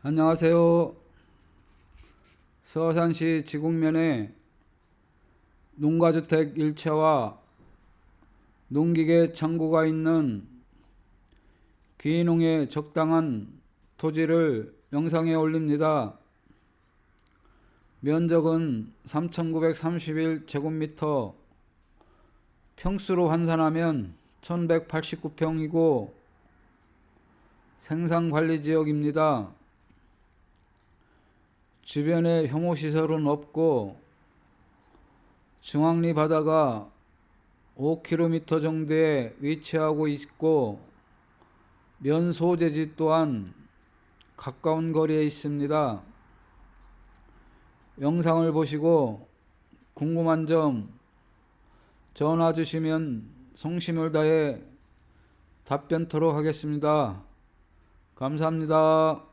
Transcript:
안녕하세요. 서산시 지곡면에 농가주택 일체와 농기계 창고가 있는 귀농에 적당한 토지를 영상에 올립니다. 면적은 3,931제곱미터, 평수로 환산하면 1,189평이고 생산관리지역입니다. 주변에 혐오 시설은 없고 중앙리 바다가 5km 정도에 위치하고 있고 면 소재지 또한 가까운 거리에 있습니다. 영상을 보시고 궁금한 점 전화 주시면 성심을 다해 답변토록 하겠습니다. 감사합니다.